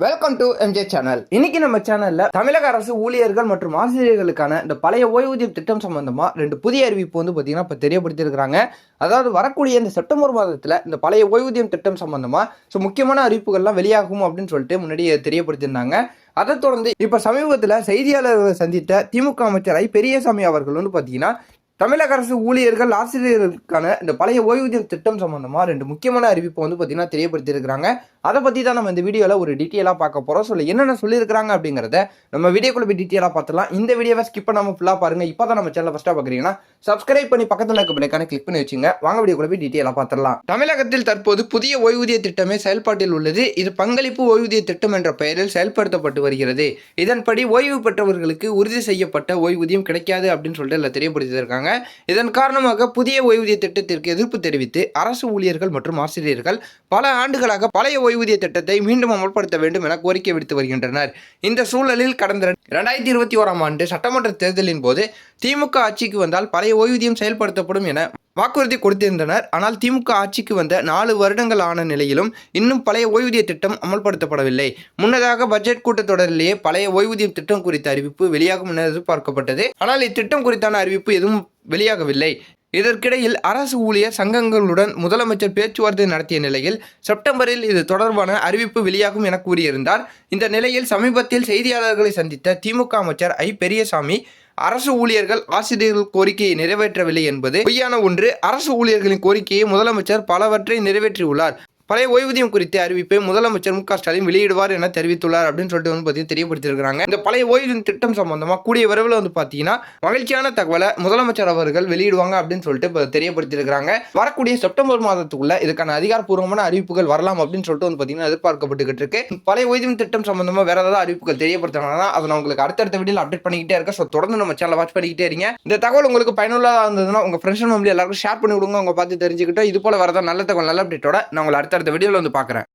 Welcome to MJ channel இன்னைக்கு நம்ம சேனல்ல தமிழக அரசு ஊழியர்கள் மற்றும் ஆசிரியர்களுக்கான இந்த பழைய ஓய்வூதியம் திட்டம் சம்பந்தமா ரெண்டு புதிய அறிவிப்பு வந்து பாத்தீங்கன்னா இப்போ தெரியப்படுத்தியிருக்கிறாங்க. அதாவது வரக்கூடிய இந்த செப்டம்பர் மாதத்துல இந்த பழைய ஓய்வூதியம் திட்டம் சம்பந்தமா ஸோ முக்கியமான அறிவிப்புகள்லாம் வெளியாகும் அப்படின்னு சொல்லிட்டு முன்னாடி தெரியப்படுத்தியிருந்தாங்க. அதை தொடர்ந்து இப்ப சமீபத்தில் செய்தியாளர்களை சந்தித்த திமுக அமைச்சர் ஐ பெரியசாமி அவர்கள் வந்து பாத்தீங்கன்னா தமிழக அரசு ஊழியர்கள் ஆசிரியர்களுக்கான இந்த பழைய ஓய்வூதியம் திட்டம் சம்பந்தமா ரெண்டு முக்கியமான அறிவிப்பை வந்து பார்த்தீங்கன்னா தெரியப்படுத்தியிருக்கிறாங்க. அதை பற்றி தான் நம்ம இந்த வீடியோவில் ஒரு டீட்டெயிலாக பார்க்க போகிறோம் சொல்ல என்னென்ன சொல்லியிருக்கிறாங்க அப்படிங்கிறத நம்ம வீடியோக்குள்ள போய் டீட்டெயிலாக பார்த்துலாம் இந்த வீடியோவை ஸ்கிப் பண்ணாமல் ஃபுல்லாக பாருங்க. இப்போ தான் நம்ம சேனல் ஃபஸ்ட்டாக பார்க்குறீங்கன்னா சப்ஸ்கிரைப் பண்ணி பக்கத்தில் இருக்க பிள்ளைக்கான கிளிக் பண்ணி வச்சுங்க. வாங்க வீடியோக்குள்ள போய் டீட்டெயிலாக பார்த்துடலாம். தமிழகத்தில் தற்போது புதிய ஓய்வூதிய திட்டமே செயல்பாட்டில் உள்ளது. இது பங்களிப்பு ஓய்வூதிய திட்டம் என்ற பெயரில் செயல்படுத்தப்பட்டு வருகிறது. இதன்படி ஓய்வு பெற்றவர்களுக்கு உறுதி செய்யப்பட்ட ஓய்வூதியம் கிடைக்காது அப்படின்னு சொல்லிட்டு அதில் தெரியப்படுத்தியிருக்காங்க. இதன் காரணமாக புதிய ஓய்வூதிய திட்டத்திற்கு எதிர்ப்பு தெரிவித்து அரசு ஊழியர்கள் மற்றும் ஆசிரியர்கள் பல ஆண்டுகளாக பழைய ஓய்வு ஓய்வூதிய திட்டத்தை மீண்டும் அமல்படுத்த வேண்டும் என கோரிக்கை விடுத்து வருகின்றனர். இந்த சூழலில் கடந்த இரண்டாயிரத்தி இருபத்தி ஓராம் ஆண்டு சட்டமன்ற தேர்தலின் போது திமுக ஆட்சிக்கு வந்தால் பழைய ஓய்வூதியம் செயல்படுத்தப்படும் என வாக்குறுதி கொடுத்திருந்தனர். ஆனால் திமுக ஆட்சிக்கு வந்த நாலு வருடங்கள் ஆன நிலையிலும் இன்னும் பழைய ஓய்வூதிய திட்டம் அமல்படுத்தப்படவில்லை. முன்னதாக பட்ஜெட் கூட்டத்தொடரிலேயே பழைய ஓய்வூதியம் திட்டம் குறித்த அறிவிப்பு வெளியாகும் என எதிர்பார்க்கப்பட்டது. ஆனால் இத்திட்டம் குறித்தான அறிவிப்பு எதுவும் வெளியாகவில்லை. இதற்கிடையில் அரசு ஊழியர் சங்கங்களுடன் முதலமைச்சர் பேச்சுவார்த்தை நடத்திய நிலையில் செப்டம்பரில் இது தொடர்பான அறிவிப்பு வெளியாகும் என கூறியிருந்தார். இந்த நிலையில் சமீபத்தில் செய்தியாளர்களை சந்தித்த திமுக அமைச்சர் ஐ. பெரியசாமி அரசு ஊழியர்கள் ஆசிரியர்கள் கோரிக்கையை நிறைவேற்றவில்லை என்பது பொய்யான ஒன்று. அரசு ஊழியர்களின் கோரிக்கையை முதலமைச்சர் பலவற்றை நிறைவேற்றியுள்ளார். பழைய ஓய்வூதியம் குறித்த அறிவிப்பை முதலமைச்சர் மு க ஸ்டாலின் வெளியிடுவார் என தெரிவித்துள்ளார் அப்படின்னு சொல்லிட்டு வந்து பார்த்தீங்கன்னா தெரியப்படுத்தியிருக்கிறாங்க. இந்த பழைய ஓய்வூதியம் திட்டம் சம்பந்தமாக கூடிய விரைவில் வந்து பார்த்தீங்கன்னா மகிழ்ச்சியான தகவலை முதலமைச்சர் அவர்கள் வெளியிடுவாங்க அப்படின்னு சொல்லிட்டு இப்போ தெரியப்படுத்தியிருக்கிறாங்க. வரக்கூடிய செப்டம்பர் மாதத்துக்குள்ள இதுக்கான அதிகாரப்பூர்வமான அறிவிப்புகள் வரலாம் அப்படின்னு சொல்லிட்டு வந்து பார்த்தீங்கன்னா எதிர்பார்க்கப்பட்டுக்கிட்டு இருக்கு. பழைய ஓய்வூதியம் திட்டம் சம்பந்தமாக வேற ஏதாவது அறிவிப்புகள் தெரியப்படுத்தினாங்கன்னா அதை நான் உங்களுக்கு அடுத்தடுத்த வீடியோ அப்டேட் பண்ணிக்கிட்டே இருக்கேன். ஸோ தொடர்ந்து நம்ம சேனலை வாட்ச் பண்ணிக்கிட்டே இருங்க. இந்த தகவல் உங்களுக்கு பயனுள்ளதாக இருந்ததுன்னா உங்க ஃப்ரெண்ட்ஸ் ஃபேமிலி எல்லாருக்கும் ஷேர் பண்ணி விடுங்க உங்க பார்த்து தெரிஞ்சுக்கிட்டோம் இது போல வரதான் நல்ல தகவல் நல்ல அப்டேட்டோட நான் உங்களை அடுத்தடுத்த வீடியோவில் வந்து பார்க்குறேன்